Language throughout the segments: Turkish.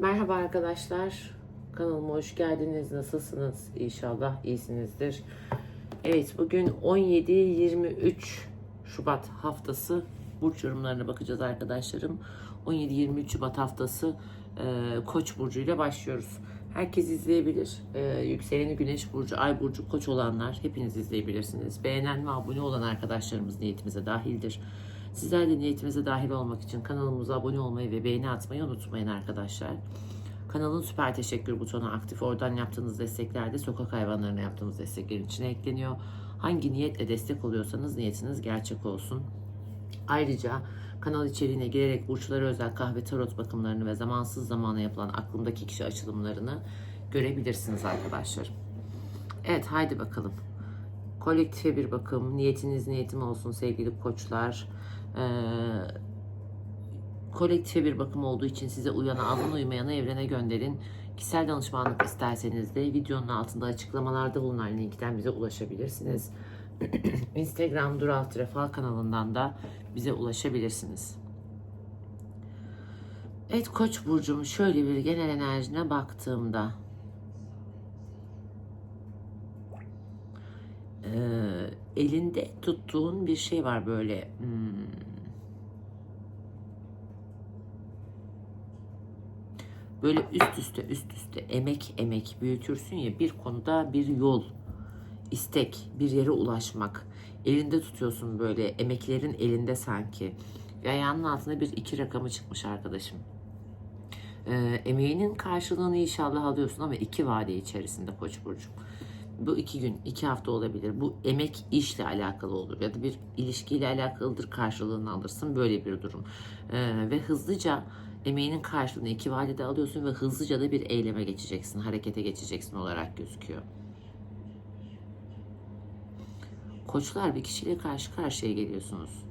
Merhaba arkadaşlar. Kanalıma hoş geldiniz. Nasılsınız? İnşallah iyisinizdir. Evet bugün 17-23 Şubat haftası burç yorumlarına bakacağız arkadaşlarım. 17-23 Şubat haftası e, Koç burcu ile başlıyoruz. Herkes izleyebilir. E, yükseleni Güneş burcu, Ay burcu, Koç olanlar hepiniz izleyebilirsiniz. Beğenen ve abone olan arkadaşlarımız niyetimize dahildir. Sizler de niyetimize dahil olmak için kanalımıza abone olmayı ve beğeni atmayı unutmayın arkadaşlar. Kanalın süper teşekkür butonu aktif. Oradan yaptığınız destekler de sokak hayvanlarına yaptığınız desteklerin içine ekleniyor. Hangi niyetle destek oluyorsanız niyetiniz gerçek olsun. Ayrıca kanal içeriğine girerek burçlara özel kahve tarot bakımlarını ve zamansız zamana yapılan aklımdaki kişi açılımlarını görebilirsiniz arkadaşlar. Evet haydi bakalım. Kolektife bir bakım. Niyetiniz niyetim olsun sevgili koçlar. Ee, kolektife bir bakım olduğu için size uyana alın uymayana evrene gönderin. Kişisel danışmanlık isterseniz de videonun altında açıklamalarda bulunan linkten bize ulaşabilirsiniz. Instagram Dural Trefal kanalından da bize ulaşabilirsiniz. Evet Koç burcum şöyle bir genel enerjine baktığımda Ee, elinde tuttuğun bir şey var böyle hmm. böyle üst üste üst üste emek emek büyütürsün ya bir konuda bir yol istek bir yere ulaşmak. Elinde tutuyorsun böyle emeklerin elinde sanki. Ve ayağının altında bir iki rakamı çıkmış arkadaşım. Ee, emeğinin karşılığını inşallah alıyorsun ama iki vade içerisinde koç burcum bu iki gün, iki hafta olabilir. Bu emek işle alakalı olur ya da bir ilişkiyle alakalıdır karşılığını alırsın. Böyle bir durum. Ee, ve hızlıca emeğinin karşılığını iki vadede alıyorsun ve hızlıca da bir eyleme geçeceksin, harekete geçeceksin olarak gözüküyor. Koçlar bir kişiyle karşı karşıya geliyorsunuz.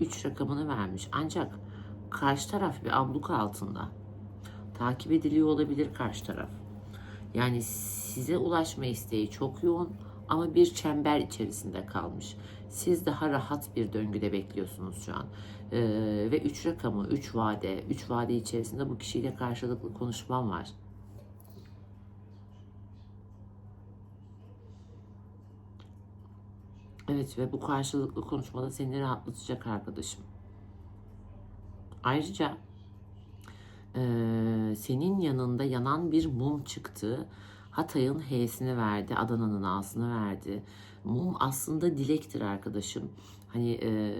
Üç rakamını vermiş. Ancak karşı taraf bir abluk altında. Takip ediliyor olabilir karşı taraf. Yani size ulaşma isteği çok yoğun ama bir çember içerisinde kalmış. Siz daha rahat bir döngüde bekliyorsunuz şu an. Ee, ve 3 rakamı, 3 vade, 3 vade içerisinde bu kişiyle karşılıklı konuşmam var. Evet ve bu karşılıklı konuşmada seni rahatlatacak arkadaşım. Ayrıca ee, senin yanında yanan bir mum çıktı. Hatay'ın H'sini verdi, Adana'nın A'sını verdi. Mum aslında dilektir arkadaşım. Hani e,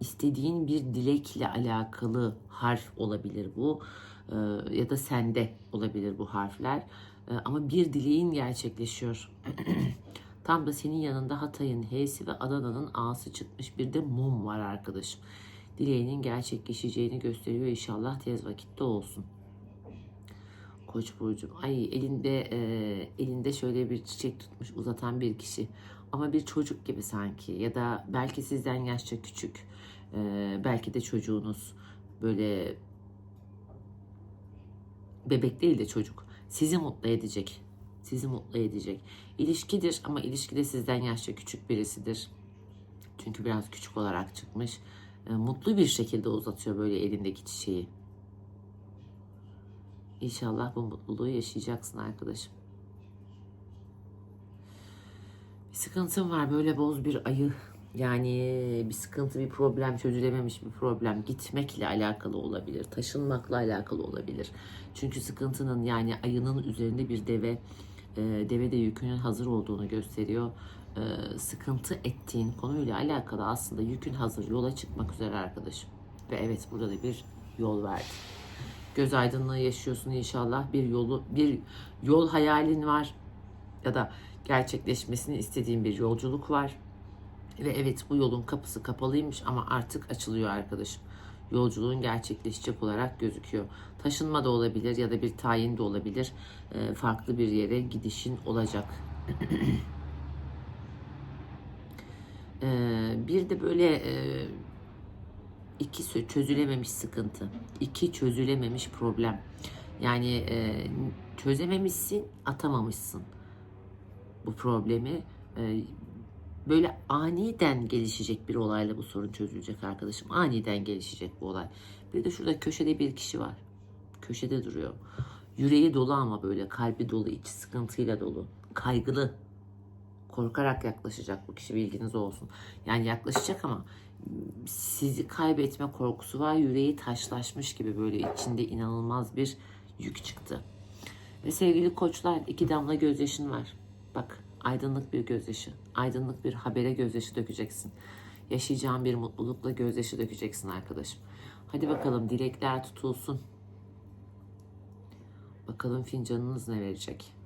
istediğin bir dilekle alakalı harf olabilir bu. E, ya da sende olabilir bu harfler. E, ama bir dileğin gerçekleşiyor. Tam da senin yanında Hatay'ın H'si ve Adana'nın A'sı çıkmış. Bir de mum var arkadaşım dileğinin gerçekleşeceğini gösteriyor. İnşallah tez vakitte olsun. Koç burcum. Ay elinde e, elinde şöyle bir çiçek tutmuş uzatan bir kişi. Ama bir çocuk gibi sanki ya da belki sizden yaşça küçük. E, belki de çocuğunuz böyle bebek değil de çocuk. Sizi mutlu edecek. Sizi mutlu edecek. İlişkidir ama ilişkide sizden yaşça küçük birisidir. Çünkü biraz küçük olarak çıkmış e, mutlu bir şekilde uzatıyor böyle elindeki çiçeği. İnşallah bu mutluluğu yaşayacaksın arkadaşım. Bir sıkıntım var böyle boz bir ayı. Yani bir sıkıntı, bir problem, çözülememiş bir problem gitmekle alakalı olabilir, taşınmakla alakalı olabilir. Çünkü sıkıntının yani ayının üzerinde bir deve, e, deve de yükünün hazır olduğunu gösteriyor e, sıkıntı ettiğin konuyla alakalı aslında yükün hazır yola çıkmak üzere arkadaşım. Ve evet burada da bir yol verdi. Göz aydınlığı yaşıyorsun inşallah. Bir yolu bir yol hayalin var ya da gerçekleşmesini istediğin bir yolculuk var. Ve evet bu yolun kapısı kapalıymış ama artık açılıyor arkadaşım. Yolculuğun gerçekleşecek olarak gözüküyor. Taşınma da olabilir ya da bir tayin de olabilir. E, farklı bir yere gidişin olacak. Ee, bir de böyle e, iki çözülememiş sıkıntı, iki çözülememiş problem. Yani e, çözememişsin, atamamışsın bu problemi. E, böyle aniden gelişecek bir olayla bu sorun çözülecek arkadaşım. Aniden gelişecek bu olay. Bir de şurada köşede bir kişi var. Köşede duruyor. Yüreği dolu ama böyle kalbi dolu, içi sıkıntıyla dolu. Kaygılı. Korkarak yaklaşacak bu kişi bilginiz olsun. Yani yaklaşacak ama sizi kaybetme korkusu var. Yüreği taşlaşmış gibi böyle içinde inanılmaz bir yük çıktı. Ve sevgili koçlar iki damla gözyaşın var. Bak aydınlık bir gözyaşı. Aydınlık bir habere gözyaşı dökeceksin. Yaşayacağın bir mutlulukla gözyaşı dökeceksin arkadaşım. Hadi bakalım dilekler tutulsun. Bakalım fincanınız ne verecek?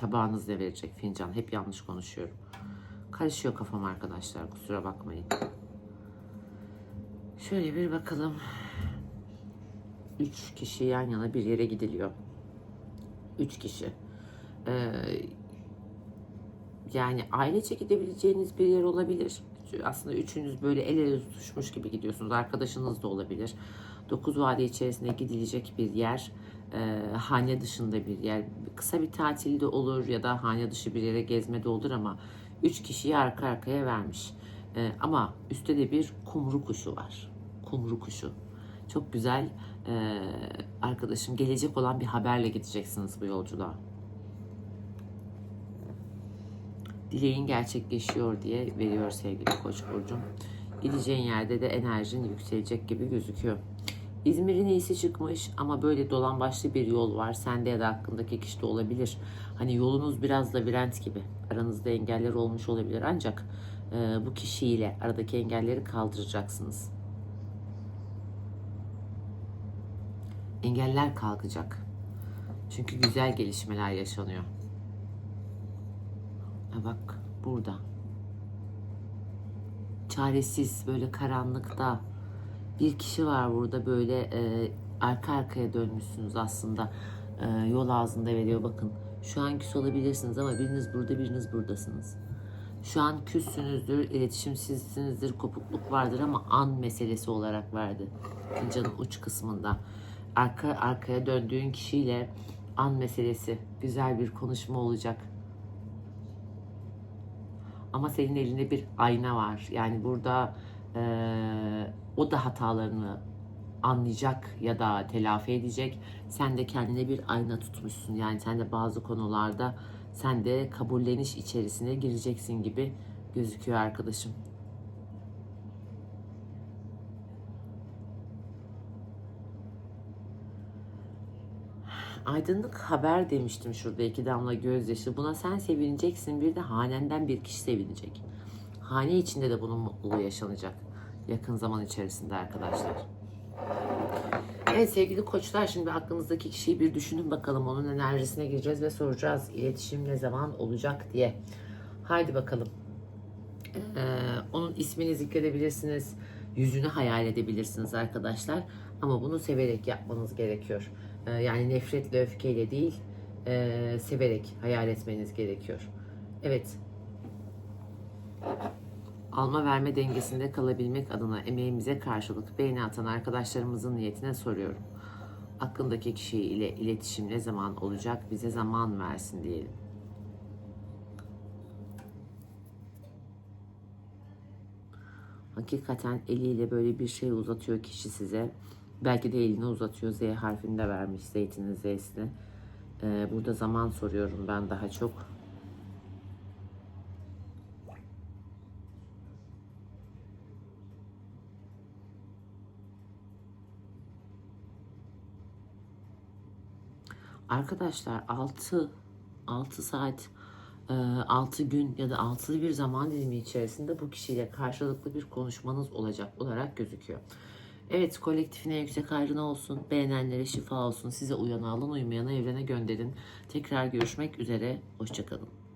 Tabağınız ne verecek fincan? Hep yanlış konuşuyorum. Karışıyor kafam arkadaşlar kusura bakmayın. Şöyle bir bakalım. Üç kişi yan yana bir yere gidiliyor. Üç kişi. Ee, yani ailece gidebileceğiniz bir yer olabilir. Aslında üçünüz böyle el ele tutuşmuş gibi gidiyorsunuz. Arkadaşınız da olabilir. Dokuz vade içerisinde gidilecek bir yer. E, hane dışında bir yer. Kısa bir tatilde olur ya da hane dışı bir yere gezmede olur ama üç kişiyi arka arkaya vermiş. E, ama üstte de bir kumru kuşu var. Kumru kuşu. Çok güzel e, arkadaşım gelecek olan bir haberle gideceksiniz bu yolculuğa. dileğin gerçekleşiyor diye veriyor sevgili Koç burcum. Gideceğin yerde de enerjin yükselecek gibi gözüküyor. İzmir'in iyisi çıkmış ama böyle dolan başlı bir yol var. Sende ya da hakkındaki kişide olabilir. Hani yolunuz biraz labirent gibi. Aranızda engeller olmuş olabilir ancak e, bu kişiyle aradaki engelleri kaldıracaksınız. Engeller kalkacak. Çünkü güzel gelişmeler yaşanıyor. Ha bak burada. Çaresiz böyle karanlıkta bir kişi var burada böyle e, arka arkaya dönmüşsünüz aslında. E, yol ağzında veriyor bakın. Şu an küs olabilirsiniz ama biriniz burada biriniz buradasınız. Şu an küssünüzdür, iletişimsizsinizdir, kopukluk vardır ama an meselesi olarak verdi. Fincanın uç kısmında. Arka arkaya döndüğün kişiyle an meselesi. Güzel bir konuşma olacak. Ama senin elinde bir ayna var. Yani burada eee, o da hatalarını anlayacak ya da telafi edecek. Sen de kendine bir ayna tutmuşsun. Yani sen de bazı konularda sen de kabulleniş içerisine gireceksin gibi gözüküyor arkadaşım. Aydınlık haber demiştim şurada iki damla gözyaşı. Buna sen sevineceksin. Bir de hanenden bir kişi sevinecek. Hane içinde de bunun mutluluğu yaşanacak. Yakın zaman içerisinde arkadaşlar. Evet sevgili koçlar şimdi aklınızdaki kişiyi bir düşünün bakalım. Onun enerjisine gireceğiz ve soracağız. iletişim ne zaman olacak diye. Haydi bakalım. Ee, onun ismini zikredebilirsiniz. Yüzünü hayal edebilirsiniz arkadaşlar. Ama bunu severek yapmanız gerekiyor. Ee, yani nefretle, öfkeyle değil, ee, severek hayal etmeniz gerekiyor. Evet. Alma verme dengesinde kalabilmek adına emeğimize karşılık beğeni atan arkadaşlarımızın niyetine soruyorum. Aklındaki kişi ile iletişim ne zaman olacak bize zaman versin diyelim. Hakikaten eliyle böyle bir şey uzatıyor kişi size. Belki de elini uzatıyor. Z harfini de vermiş zeytinin Z'sini. Ee, burada zaman soruyorum ben daha çok. Arkadaşlar 6 6 saat 6 gün ya da 6 bir zaman dilimi içerisinde bu kişiyle karşılıklı bir konuşmanız olacak olarak gözüküyor. Evet kolektifine yüksek ayrına olsun. Beğenenlere şifa olsun. Size uyana alın uymayana evrene gönderin. Tekrar görüşmek üzere. Hoşçakalın.